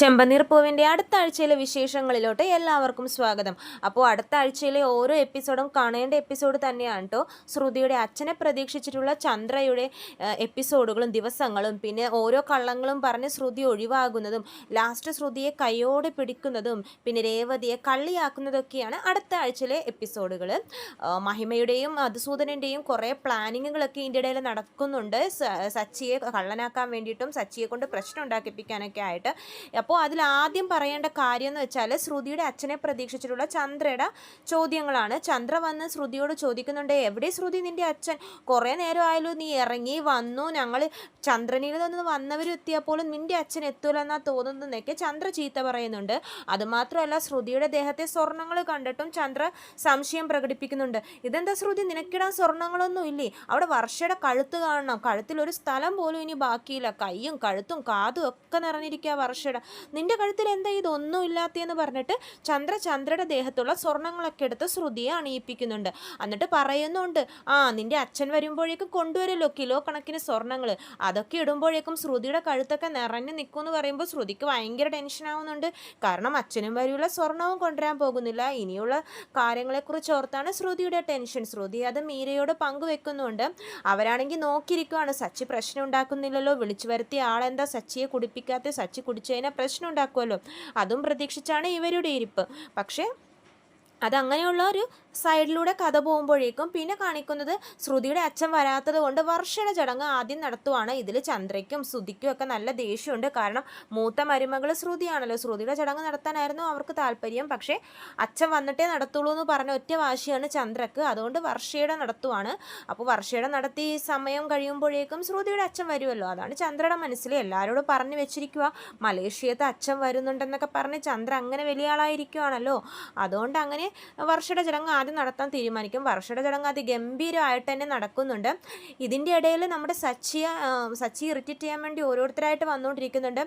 ചെമ്പനീർ പൂവിന്റെ അടുത്ത ആഴ്ചയിലെ വിശേഷങ്ങളിലോട്ട് എല്ലാവർക്കും സ്വാഗതം. അപ്പോൾ അടുത്ത ആഴ്ചയിലെ ഓരോ എപ്പിസോഡും കാണേണ്ട എപ്പിസോഡ് തന്നെയാണ് കേട്ടോ ശ്രുതിയുടെ അച്ഛനെ പ്രതീക്ഷിച്ചിട്ടുള്ള ചന്ദ്രയുടെ എപ്പിസോഡുകളും ദിവസങ്ങളും പിന്നെ ഓരോ കള്ളങ്ങളും പറഞ്ഞ് ശ്രുതി ഒഴിവാകുന്നതും ലാസ്റ്റ് ശ്രുതിയെ കൈയോടെ പിടിക്കുന്നതും പിന്നെ രേവതിയെ കള്ളിയാക്കുന്നതൊക്കെയാണ് അടുത്ത ആഴ്ചയിലെ എപ്പിസോഡുകൾ മഹിമയുടെയും മധുസൂദനന്റെയും കുറേ പ്ലാനിങ്ങുകളൊക്കെ ഇതിന്റെ ഇടയിൽ നടക്കുന്നുണ്ട്. സച്ചിയെ കള്ളനാക്കാൻ വേണ്ടിയിട്ടും സച്ചിയെ കൊണ്ട് പ്രശ്നം ഉണ്ടാക്കിപ്പിക്കാനൊക്കെ ആയിട്ട്. അപ്പോൾ അതിൽ ആദ്യം പറയേണ്ട കാര്യം എന്ന് വെച്ചാൽ ശ്രുതിയുടെ അച്ഛനെ പ്രതീക്ഷിച്ചിട്ടുള്ള ചന്ദ്രയുടെ ചോദ്യങ്ങളാണ്. ചന്ദ്ര വന്ന് ശ്രുതിയോട് ചോദിക്കുന്നുണ്ട് എവിടെ ശ്രുതി നിന്റെ അച്ഛൻ? കുറേ നേരമായാലും നീ ഇറങ്ങി വന്നു. ഞങ്ങൾ ചന്ദ്രനിൽ നിന്ന് വന്നവർ നിന്റെ അച്ഛൻ എത്തൂലെന്നാ തോന്നുന്നതെന്നൊക്കെ ചന്ദ്ര ചീത്ത പറയുന്നുണ്ട്. അതുമാത്രമല്ല ശ്രുതിയുടെ ദേഹത്തെ സ്വർണങ്ങൾ കണ്ടിട്ടും ചന്ദ്ര സംശയം പ്രകടിപ്പിക്കുന്നുണ്ട്. ഇതെന്താ ശ്രുതി നിനക്കിടാൻ സ്വർണങ്ങളൊന്നും ഇല്ലേ? അവിടെ വർഷയുടെ കഴുത്ത് കാണണം. കഴുത്തിൽ ഒരു സ്ഥലം പോലും ഇനി ബാക്കിയില്ല. കൈയും കഴുത്തും കാതും ഒക്കെ നിറഞ്ഞിരിക്കുക വർഷയുടെ. നിന്റെ കഴുത്തിൽ എന്താ ഇതൊന്നും ഇല്ലാത്തതെന്ന് പറഞ്ഞിട്ട് ചന്ദ്ര ചന്ദ്രയുടെ ദേഹത്തുള്ള സ്വർണങ്ങളൊക്കെ എടുത്ത് ശ്രുതിയെ അണിയിപ്പിക്കുന്നുണ്ട്. എന്നിട്ട് പറയുന്നുണ്ട് ആ നിന്റെ അച്ഛൻ വരുമ്പോഴേക്കും കൊണ്ടുവരല്ലോ കിലോ കണക്കിന് സ്വർണങ്ങൾ. അതൊക്കെ ഇടുമ്പോഴേക്കും ശ്രുതിയുടെ കഴുത്തൊക്കെ നിറഞ്ഞു നിൽക്കും എന്ന് പറയുമ്പോൾ ശ്രുതിക്ക് ഭയങ്കര ടെൻഷൻ ആവുന്നുണ്ട്. കാരണം അച്ഛനും വരെയുള്ള സ്വർണവും കൊണ്ടുവരാൻ പോകുന്നില്ല. ഇനിയുള്ള കാര്യങ്ങളെക്കുറിച്ച് ഓർത്താണ് ശ്രുതിയുടെ ടെൻഷൻ ശ്രുതി അത് മീരയോട് പങ്കുവെക്കുന്നുണ്ട്. അവരാണെങ്കിൽ നോക്കിയിരിക്കുവാണ്. സച്ചി പ്രശ്നം ഉണ്ടാക്കുന്നില്ലല്ലോ. വിളിച്ചു വരുത്തിയ ആളെന്താ സച്ചിയെ കുടിപ്പിക്കാത്ത? സച്ചി കുടിച്ചു കഴിഞ്ഞാൽ പ്രശ്നം ഉണ്ടാക്കുമല്ലോ അതും പ്രതീക്ഷിച്ചാണ് ഇവരുടെ ഇരിപ്പ്. പക്ഷേ അതങ്ങനെയുള്ള ഒരു സൈഡിലൂടെ കഥ പോകുമ്പോഴേക്കും പിന്നെ കാണിക്കുന്നത് ശ്രുതിയുടെ അച്ഛൻ വരാത്തത് കൊണ്ട് വർഷയുടെ ചടങ്ങ് ആദ്യം നടത്തുവാണ്. ഇതിൽ ചന്ദ്രയ്ക്കും ശ്രുതിക്കും ഒക്കെ നല്ല ദേഷ്യമുണ്ട്. കാരണം മൂത്ത മരുമകൾ ശ്രുതിയാണല്ലോ. ശ്രുതിയുടെ ചടങ്ങ് നടത്താനായിരുന്നു അവർക്ക് താല്പര്യം. പക്ഷേ അച്ഛൻ വന്നിട്ടേ നടത്തുള്ളൂ എന്ന് പറഞ്ഞ ഒറ്റ വാശിയാണ് ചന്ദ്രക്ക്. അതുകൊണ്ട് വർഷയുടെ നടത്തുവാണ്. അപ്പോൾ വർഷയുടെ നടത്തി സമയം കഴിയുമ്പോഴേക്കും ശ്രുതിയുടെ അച്ഛൻ വരുമല്ലോ അതാണ് ചന്ദ്രയുടെ മനസ്സിൽ എല്ലാവരോടും പറഞ്ഞു വെച്ചിരിക്കുക മലേഷ്യത്തെ അച്ഛൻ വരുന്നുണ്ടെന്നൊക്കെ പറഞ്ഞ് ചന്ദ്ര അങ്ങനെ വലിയ ആളായിരിക്കുവാണല്ലോ. അതുകൊണ്ട് അങ്ങനെ വർഷയുടെ ചടങ്ങ് ആദ്യം നടത്താൻ തീരുമാനിക്കും. വർഷയുടെ ചടങ്ങ് അതിഗംഭീരമായിട്ട് തന്നെ നടക്കുന്നുണ്ട്. ഇതിന്റെ ഇടയിൽ നമ്മുടെ സച്ചിയെ സച്ചി ഇറിറ്റേറ്റ് ചെയ്യാൻ വേണ്ടി ഓരോരുത്തരായിട്ട് വന്നുകൊണ്ടിരിക്കുന്നുണ്ട്.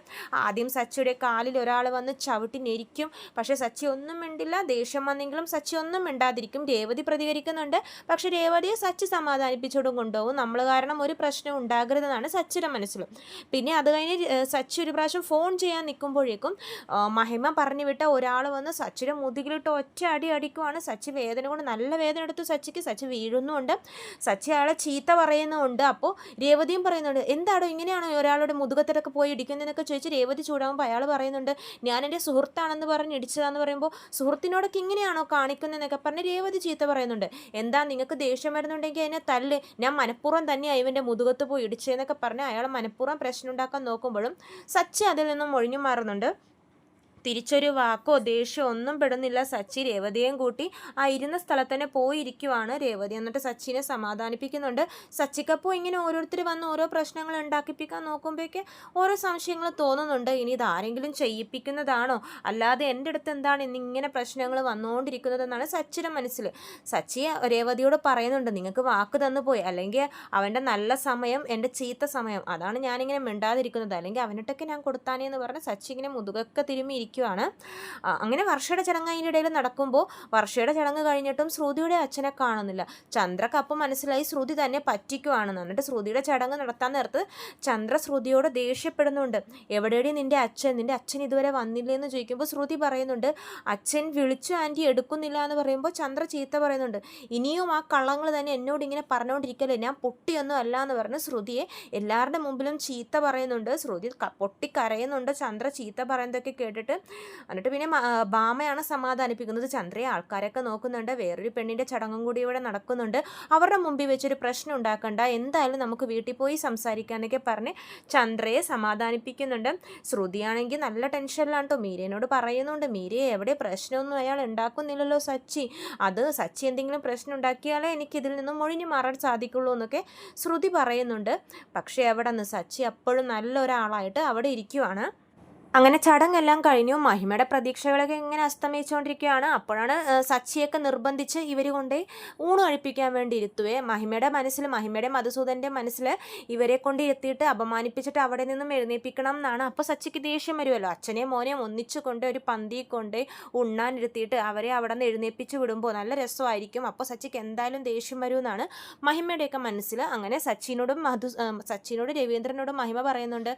ആദ്യം സച്ചിയുടെ കാലിൽ ഒരാൾ വന്ന് ചവിട്ടി ഞെരിക്കും. പക്ഷേ സച്ചി ഒന്നും മിണ്ടില്ല. ദേഷ്യം വന്നെങ്കിലും സച്ചി ഒന്നും മിണ്ടാതിരിക്കും. രേവതി പ്രതികരിക്കുന്നുണ്ട്. പക്ഷേ രേവതിയെ സച്ചി സമാധാനിപ്പിച്ചോടും കൊണ്ടുപോകും. നമ്മൾ കാരണം ഒരു പ്രശ്നം ഉണ്ടാകരുതെന്നാണ് സച്ചിയുടെ മനസ്സിൽ. പിന്നെ അത് കഴിഞ്ഞ് സച്ചി ഒരു പ്രാവശ്യം ഫോൺ ചെയ്യാൻ നിൽക്കുമ്പോഴേക്കും മഹിമ പറഞ്ഞു വിട്ട ഒരാൾ വന്ന് സച്ചിയുടെ മുതുകിലിട്ട് ഒറ്റ അടി അടിക്കുവാണ് സച്ചി വേദന കൊണ്ട് നല്ല വേദന എടുത്തു സച്ചിക്ക്. സച്ചി വീഴുന്നുണ്ട് സച്ചി അയാളെ ചീത്ത പറയുന്നുണ്ട് അപ്പോൾ രേവതിയും പറയുന്നുണ്ട് എന്താണോ ഇങ്ങനെയാണോ ഒരാളുടെ മുതുകത്തിലൊക്കെ പോയി ഇടിക്കുന്നതെന്നൊക്കെ ചോദിച്ച് രേവതി ചൂടാകുമ്പോൾ അയാൾ പറയുന്നുണ്ട് ഞാൻ എന്റെ സുഹൃത്താണെന്ന് പറഞ്ഞ് ഇടിച്ചതാന്ന് പറയുമ്പോൾ സുഹൃത്തിനോടൊക്കെ ഇങ്ങനെയാണോ കാണിക്കുന്നതെന്നൊക്കെ പറഞ്ഞ് രേവതി ചീത്ത പറയുന്നുണ്ട്. എന്താ നിങ്ങൾക്ക് ദേഷ്യം വരുന്നുണ്ടെങ്കിൽ എന്നെ തല്ല്. ഞാൻ മനഃപൂർവം തന്നെയാണ് ഇവന്റെ മുതുകത്ത് പോയി ഇടിച്ചതെന്നൊക്കെ പറഞ്ഞ് അയാൾ മനഃപൂർവം പ്രശ്നം ഉണ്ടാക്കാൻ നോക്കുമ്പോഴും സച്ചി അതിൽ നിന്നും ഒഴിഞ്ഞു മാറുന്നുണ്ട് തിരിച്ചൊരു വാക്കോ ദേഷ്യമോ ഒന്നും പെടുന്നില്ല. സച്ചി രേവതിയെയും കൂട്ടി ആ ഇരുന്ന സ്ഥലത്ത് തന്നെ പോയിരിക്കുവാണ് രേവതി. എന്നിട്ട് സച്ചിനെ സമാധാനിപ്പിക്കുന്നുണ്ട്. സച്ചിക്കപ്പോൾ ഇങ്ങനെ ഓരോരുത്തർ വന്ന് ഓരോ പ്രശ്നങ്ങൾ ഉണ്ടാക്കിപ്പിക്കാൻ നോക്കുമ്പോഴേക്ക് ഓരോ സംശയങ്ങൾ തോന്നുന്നുണ്ട്. ഇനി ഇതാരെങ്കിലും ചെയ്യിപ്പിക്കുന്നതാണോ? അല്ലാതെ എന്റെ അടുത്ത് എന്താണ് ഇന്നിങ്ങനെ പ്രശ്നങ്ങൾ വന്നുകൊണ്ടിരിക്കുന്നതെന്നാണ് സച്ചിയുടെ മനസ്സിൽ സച്ചി രേവതിയോട് പറയുന്നുണ്ട് നിങ്ങൾക്ക് വാക്ക് തന്നു പോയി. അല്ലെങ്കിൽ അവന്റെ നല്ല സമയം എന്റെ ചീത്ത സമയം. അതാണ് ഞാനിങ്ങനെ മിണ്ടാതിരിക്കുന്നത്. അല്ലെങ്കിൽ അവനിട്ടൊക്കെ ഞാൻ കൊടുത്താനേ എന്ന് പറഞ്ഞ് സച്ചി ഇങ്ങനെ മുതുകൊക്കെ തിരുമ്മി ആ, അങ്ങനെ വർഷയുടെ ചടങ്ങ് അതിനിടയിൽ നടക്കുമ്പോൾ വർഷയുടെ ചടങ്ങ് കഴിഞ്ഞിട്ടും ശ്രുതിയുടെ അച്ഛനെ കാണുന്നില്ല. ചന്ദ്രക്ക് അപ്പം മനസ്സിലായി ശ്രുതി തന്നെ പറ്റിക്കുവാണെന്ന്. എന്നിട്ട് ശ്രുതിയുടെ ചടങ്ങ് നടത്താൻ നേരത്ത് ചന്ദ്ര ശ്രുതിയോട് ദേഷ്യപ്പെടുന്നുണ്ട്. എവിടെയാണ് നിന്റെ അച്ഛൻ? നിന്റെ അച്ഛൻ ഇതുവരെ വന്നില്ലേ എന്ന് ചോദിക്കുമ്പോൾ ശ്രുതി പറയുന്നുണ്ട് അച്ഛൻ വിളിച്ചു ആന്റി എടുക്കുന്നില്ല എന്ന് പറയുമ്പോൾ ചന്ദ്ര ചീത്ത പറയുന്നുണ്ട്. ഇനിയും ആ കള്ളങ്ങൾ തന്നെ എന്നോട് ഇങ്ങനെ പറഞ്ഞുകൊണ്ടിരിക്കല്ലേ ഞാൻ പൊട്ടിയൊന്നും അല്ല എന്ന് പറഞ്ഞ് ശ്രുതിയെ എല്ലാവരുടെ മുമ്പിലും ചീത്ത പറയുന്നുണ്ട്. ശ്രുതി പൊട്ടി പൊട്ടിക്കരയുന്നുണ്ട്. ചന്ദ്ര ചീത്ത പറയുന്നതൊക്കെ കേട്ടിട്ട് എന്നിട്ട് പിന്നെ ഭാമയാണ് സമാധാനിപ്പിക്കുന്നത്. ചന്ദ്രയെ ആൾക്കാരൊക്കെ നോക്കുന്നുണ്ട്. വേറൊരു പെണ്ണിന്റെ ചടങ്ങും കൂടി ഇവിടെ നടക്കുന്നുണ്ട്. അവരുടെ മുമ്പിൽ വെച്ചൊരു പ്രശ്നം ഉണ്ടാക്കണ്ട. എന്തായാലും നമുക്ക് വീട്ടിൽ പോയി സംസാരിക്കാനൊക്കെ പറഞ്ഞ് ചന്ദ്രയെ സമാധാനിപ്പിക്കുന്നുണ്ട്. ശ്രുതിയാണെങ്കിൽ നല്ല ടെൻഷനിലാണ് കേട്ടോ മീരേനോട് പറയുന്നുണ്ട് മീരയെ എവിടെ പ്രശ്നമൊന്നും അയാൾ ഉണ്ടാക്കുന്നില്ലല്ലോ സച്ചി. അത് സച്ചി എന്തെങ്കിലും പ്രശ്നം ഉണ്ടാക്കിയാലേ എനിക്കിതിൽ നിന്നും ഒഴിഞ്ഞു മാറാൻ സാധിക്കുള്ളൂ എന്നൊക്കെ ശ്രുതി പറയുന്നുണ്ട്. പക്ഷേ എവിടെ നിന്ന് സച്ചി അപ്പോഴും നല്ലൊരാളായിട്ട് അവിടെ ഇരിക്കുവാണ്. അങ്ങനെ ചടങ്ങെല്ലാം കഴിഞ്ഞു. മഹിമയുടെ പ്രതീക്ഷകളൊക്കെ ഇങ്ങനെ അസ്തമിച്ചുകൊണ്ടിരിക്കുകയാണ്. അപ്പോഴാണ് സച്ചിയൊക്കെ നിർബന്ധിച്ച് ഇവർ കൊണ്ടേ ഊണ് കഴിപ്പിക്കാൻ വേണ്ടി ഇരുത്തുവേ. മഹിമയുടെ മനസ്സിൽ മഹിമയുടെ മധുസൂദന്റെ മനസ്സിൽ ഇവരെ കൊണ്ട് ഇരുത്തിയിട്ട് അപമാനിപ്പിച്ചിട്ട് അവിടെ നിന്നും എഴുന്നേൽപ്പിക്കണം എന്നാണ്. അപ്പോൾ സച്ചിക്ക് ദേഷ്യം വരുമല്ലോ അച്ഛനെയും മോനെയും ഒന്നിച്ചു കൊണ്ട് ഒരു പന്തി കൊണ്ട് ഉണ്ണാൻ ഇരുത്തിയിട്ട് അവരെ അവിടെ നിന്ന് എഴുന്നേപ്പിച്ച് വിടുമ്പോൾ നല്ല രസമായിരിക്കും. അപ്പോൾ സച്ചിക്ക് എന്തായാലും ദേഷ്യം വരുമെന്നാണ് മഹിമയുടെയൊക്കെ മനസ്സിൽ അങ്ങനെ സച്ചിനോടും മധു സച്ചിനോടും രവീന്ദ്രനോടും മഹിമ പറയുന്നുണ്ട്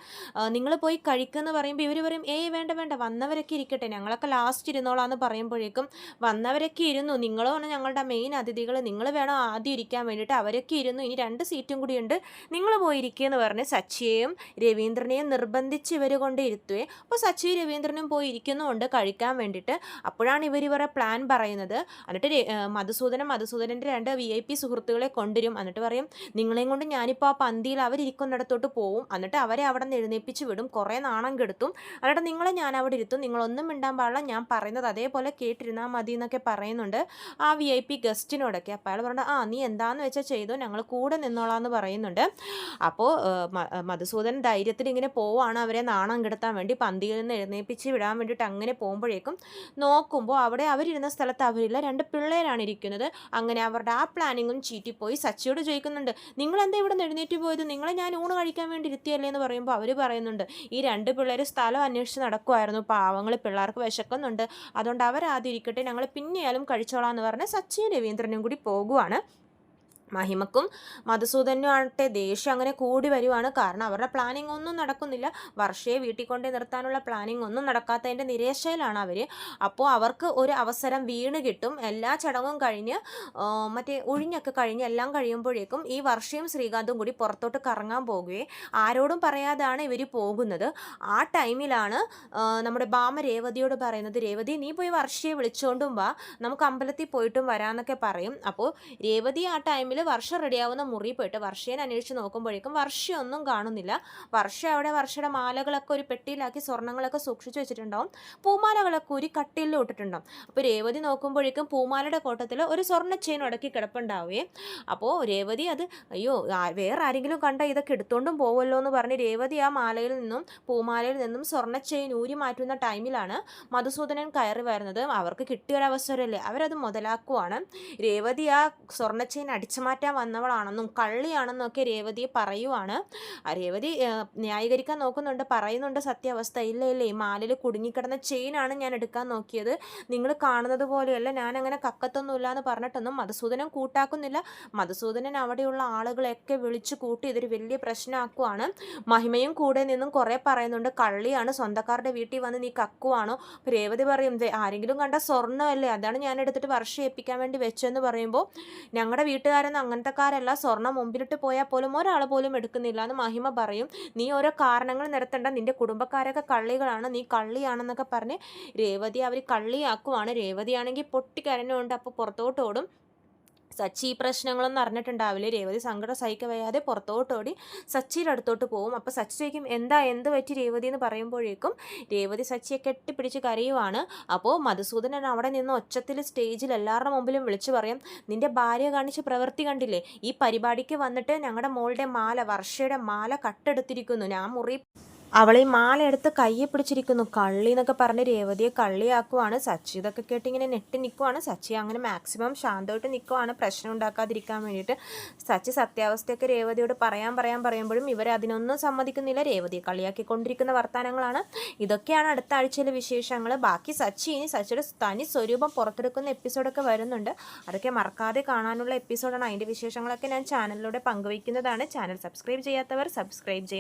നിങ്ങൾ പോയി കഴിക്കുമെന്ന് പറയുമ്പോൾ ഇവർ പറയും ഏയ് വേണ്ട വേണ്ട വന്നവരൊക്കെ ഇരിക്കട്ടെ. ഞങ്ങളൊക്കെ ലാസ്റ്റ് ഇരുന്നോളാന്ന് പറയുമ്പോഴേക്കും വന്നവരൊക്കെ ഇരുന്നു. നിങ്ങളുമാണ് ഞങ്ങളുടെ മെയിൻ അതിഥികൾ നിങ്ങൾ വേണം ആദ്യം ഇരിക്കാൻ വേണ്ടിയിട്ട്. അവരൊക്കെ ഇരുന്നു. ഇനി രണ്ട് സീറ്റും കൂടിയുണ്ട്. നിങ്ങൾ പോയിരിക്കുക എന്ന് പറഞ്ഞ് സച്ചിയെയും രവീന്ദ്രനെയും നിർബന്ധിച്ച് ഇവർ കൊണ്ട് ഇരുത്തുവേ അപ്പോൾ സച്ചി രവീന്ദ്രനും പോയി ഇരിക്കുന്നുമുണ്ട് കഴിക്കാൻ വേണ്ടിയിട്ട്. അപ്പോഴാണ് ഇവർ ഇവരെ പ്ലാൻ പറയുന്നത്. എന്നിട്ട് മധുസൂദനം മധുസൂദനൻ മധുസൂദനന്റെ രണ്ട് വി ഐ പി സുഹൃത്തുക്കളെ കൊണ്ടുവരും. എന്നിട്ട് പറയും നിങ്ങളെയും കൊണ്ട് ഞാനിപ്പോൾ ആ പന്തിയിൽ അവരിരിക്കുന്നിടത്തോട്ട് പോവും. എന്നിട്ട് അവരെ അവിടെ നിന്ന് എഴുന്നേപ്പിച്ച് വിടും. കുറേ നാണം കെടുത്തും. എന്നിട്ട് നിങ്ങളെ ഞാൻ അവിടെ ഇരുത്തും. നിങ്ങളൊന്നും മിണ്ടാൻ പാടില്ല. ഞാൻ പറയുന്നത് അതേപോലെ കേട്ടിരുന്നാൽ മതി എന്നൊക്കെ പറയുന്നുണ്ട് ആ വി ഐ പി ഗസ്റ്റിനോടൊക്കെ. അപ്പോൾ അയാൾ പറഞ്ഞു ആ നീ എന്താന്ന് വെച്ചാൽ ചെയ്തോ? ഞങ്ങൾ കൂടെ നിന്നോളാം എന്ന് പറയുന്നുണ്ട് അപ്പോൾ മധുസൂദൻ ധൈര്യത്തിൽ ഇങ്ങനെ പോവാണ് അവരെ നാണം കിടത്താൻ വേണ്ടി. പന്തിയിൽ നിന്ന് എഴുന്നേപ്പിച്ച് വിടാൻ വേണ്ടിയിട്ട് അങ്ങനെ പോകുമ്പോഴേക്കും നോക്കുമ്പോൾ അവിടെ അവരിരുന്ന സ്ഥലത്ത് അവരില്ല. രണ്ട് പിള്ളേരാണ് ഇരിക്കുന്നത്. അങ്ങനെ അവരുടെ ആ പ്ലാനിങ്ങും ചീറ്റിപ്പോയി. സച്ചിയോട് ചോദിക്കുന്നുണ്ട് നിങ്ങളെന്താ ഇവിടെ എഴുന്നേറ്റ് പോയത്? നിങ്ങളെ ഞാൻ ഊണ് കഴിക്കാൻ വേണ്ടി ഇരുത്തിയല്ലേ? എന്ന് പറയുമ്പോൾ അവർ പറയുന്നുണ്ട് ഈ രണ്ട് പിള്ളേർ സ്ഥലം അന്വേഷിച്ച് നടക്കുമായിരുന്നു പാവങ്ങൾ പിള്ളേർക്ക് വിശക്കുന്നുണ്ട്. അതുകൊണ്ട് അവരാദ്യം ഇരിക്കട്ടെ ഞങ്ങൾ പിന്നെയാലും കഴിച്ചോളാം എന്ന് പറഞ്ഞ് സച്ചിൻ രവീന്ദ്രനും കൂടി പോകുവാണ്. മഹിമക്കും മധുസൂദനും ആകട്ടെ ദേഷ്യം അങ്ങനെ കൂടി വരുവാണ്. കാരണം അവരുടെ പ്ലാനിങ് ഒന്നും നടക്കുന്നില്ല. വർഷയെ വീട്ടിൽ കൊണ്ട് നിർത്താനുള്ള പ്ലാനിങ് ഒന്നും നടക്കാത്തതിന്റെ നിരാശയിലാണ് അവർ അപ്പോൾ അവർക്ക് ഒരു അവസരം വീണ് കിട്ടും. എല്ലാ ചടങ്ങും കഴിഞ്ഞ് മറ്റേ ഒഴിഞ്ഞൊക്കെ കഴിഞ്ഞ് എല്ലാം കഴിയുമ്പോഴേക്കും ഈ വർഷയും ശ്രീകാന്തും കൂടി പുറത്തോട്ട് കറങ്ങാൻ പോകുകയും ആരോടും പറയാതാണ് ഇവർ പോകുന്നത്. ആ ടൈമിലാണ് നമ്മുടെ ബാമ രേവതിയോട് പറയുന്നത് രേവതി നീ പോയി വർഷയെ വിളിച്ചുകൊണ്ടും വാ. നമുക്ക് അമ്പലത്തിൽ പോയിട്ടും വരാമെന്നൊക്കെ പറയും. അപ്പോൾ രേവതി ആ ടൈമിൽ വർഷ റെഡിയാവുന്ന മുറി പോയിട്ട് വർഷേനെ അന്വേഷിച്ച് നോക്കുമ്പോഴേക്കും വർഷയൊന്നും കാണുന്നില്ല. വർഷം അവിടെ വർഷയുടെ മാലകളൊക്കെ ഒരു പെട്ടിയിലാക്കി സ്വർണങ്ങളൊക്കെ സൂക്ഷിച്ചു വെച്ചിട്ടുണ്ടാവും. പൂമാലകളൊക്കെ ഒരു കട്ടിലിൽ ഇട്ടിട്ടുണ്ടാവും. അപ്പോൾ രേവതി നോക്കുമ്പോഴേക്കും പൂമാലയുടെ കോട്ടത്തിൽ ഒരു സ്വർണ ചെയിൻ ഉടക്കി കിടപ്പുണ്ടാവുകയും അപ്പോൾ രേവതി അത് അയ്യോ വേറെ ആരെങ്കിലും കണ്ട ഇതൊക്കെ എടുത്തോണ്ടും പോവല്ലോ എന്ന് പറഞ്ഞ് രേവതി ആ മാലയിൽ നിന്നും പൂമാലയിൽ നിന്നും സ്വർണ ചെയിൻ ഊരി മാറ്റുന്ന ടൈമിലാണ് മധുസൂദനൻ കയറി വരുന്നത്. അവർക്ക് കിട്ടിയൊരവസരമല്ലേ അവരത് മുതലാക്കുവാണ്. രേവതി ആ സ്വർണ ചെയിൻ അടിച്ചു മാറ്റാൻ വന്നവളാണെന്നും കള്ളിയാണെന്നും ഒക്കെ രേവതിയെ പറയുവാണ്. രേവതി ന്യായീകരിക്കാൻ നോക്കുന്നുണ്ട് പറയുന്നുണ്ട് സത്യാവസ്ഥ. ഇല്ല ഇല്ല ഈ മാലിൽ കുടുങ്ങിക്കിടന്ന ചെയിനാണ് ഞാൻ എടുക്കാൻ നോക്കിയത്. നിങ്ങൾ കാണുന്നത് പോലെയല്ല ഞാൻ അങ്ങനെ കക്കത്തൊന്നുമില്ല എന്ന് പറഞ്ഞിട്ടൊന്നും മധുസൂദനൻ കൂട്ടാക്കുന്നില്ല. മധുസൂദനൻ അവിടെയുള്ള ആളുകളെയൊക്കെ വിളിച്ചു കൂട്ടി ഇതൊരു വലിയ പ്രശ്നമാക്കുവാണ്. മഹിമയും കൂടെ നിന്നും കുറേ പറയുന്നുണ്ട് കള്ളിയാണ് സ്വന്തക്കാരുടെ വീട്ടിൽ വന്ന് നീ കക്കുവാണോ? രേവതി പറയും "ദേ, ആരെങ്കിലും കണ്ട സ്വർണമല്ലേ? അതാണ് ഞാൻ എടുത്തിട്ട് വർഷം ഏൽപ്പിക്കാൻ വേണ്ടി വെച്ചെന്ന് പറയുമ്പോൾ ഞങ്ങളുടെ വീട്ടുകാരൊന്നും അങ്ങനത്തെക്കാരല്ല സ്വർണം മുമ്പിലിട്ട് പോയാൽ പോലും ഒരാൾ പോലും എടുക്കുന്നില്ല എന്ന് മഹിമ പറയും. നീ ഓരോ കാരണങ്ങൾ നിരത്തേണ്ട. നിന്റെ കുടുംബക്കാരൊക്കെ കള്ളികളാണ്. നീ കള്ളിയാണെന്നൊക്കെ പറഞ്ഞ് രേവതി അവർ കള്ളിയാക്കുവാണ്. രേവതിയാണെങ്കിൽ പൊട്ടിക്കരഞ്ഞുകൊണ്ട് അപ്പോൾ പുറത്തോട്ട് ഓടും. സച്ചി പ്രശ്നങ്ങളൊന്നും അറിഞ്ഞിട്ടുണ്ടാവില്ല. രേവതി സങ്കടം സഹിക്കവയ്യാതെ പുറത്തോട്ട് പുറത്തോട്ടോടി സച്ചിയുടെ അടുത്തോട്ട് പോകും. അപ്പോൾ സച്ചി ചോദിക്കും എന്താ എന്ത് പറ്റി രേവതി? എന്ന് പറയുമ്പോഴേക്കും രേവതി സച്ചിയെ കെട്ടിപ്പിടിച്ച് കരയുവാണ്. അപ്പോൾ മധുസൂദനൻ അവിടെ നിന്ന് ഒച്ചത്തിൽ സ്റ്റേജിൽ എല്ലാവരുടെ മുമ്പിലും വിളിച്ചു പറയും നിന്റെ ഭാര്യ കാണിച്ച പ്രവൃത്തി കണ്ടില്ലേ? ഈ പരിപാടിക്ക് വന്നിട്ട് ഞങ്ങളുടെ മോളുടെ മാല വർഷയുടെ മാല കട്ടെടുത്തിരിക്കുന്നു. ഞാൻ മുറി അവൾ ഈ മാല എടുത്ത് കയ്യെ പിടിച്ചിരിക്കുന്നു. കള്ളി എന്നൊക്കെ പറഞ്ഞ് രേവതിയെ കള്ളിയാക്കുവാണ്. സച്ചി ഇതൊക്കെ കേട്ട് ഇങ്ങനെ നെട്ടി നിൽക്കുവാണ് സച്ചി അങ്ങനെ മാക്സിമം ശാന്തമായിട്ട് നിൽക്കുവാണ് പ്രശ്നം ഉണ്ടാക്കാതിരിക്കാൻ വേണ്ടിയിട്ട്. സച്ചി സത്യാവസ്ഥയൊക്കെ രേവതിയോട് പറയാൻ പറയാൻ പറയുമ്പോഴും ഇവർ അതിനൊന്നും സമ്മതിക്കുന്നില്ല. രേവതിയെ കളിയാക്കിക്കൊണ്ടിരിക്കുന്ന വർത്തമാനങ്ങളാണ് ഇതൊക്കെയാണ് അടുത്ത ആഴ്ചയിലെ വിശേഷങ്ങൾ ബാക്കി സച്ചി ഇനി സച്ചിയുടെ തനി സ്വരൂപം പുറത്തെടുക്കുന്ന എപ്പിസോഡൊക്കെ വരുന്നുണ്ട്. അതൊക്കെ മറക്കാതെ കാണാനുള്ള എപ്പിസോഡാണ് അതിന്റെ വിശേഷങ്ങളൊക്കെ ഞാൻ ചാനലിലൂടെ പങ്കുവയ്ക്കുന്നതാണ്. ചാനൽ സബ്സ്ക്രൈബ് ചെയ്യാത്തവർ സബ്സ്ക്രൈബ് ചെയ്യുക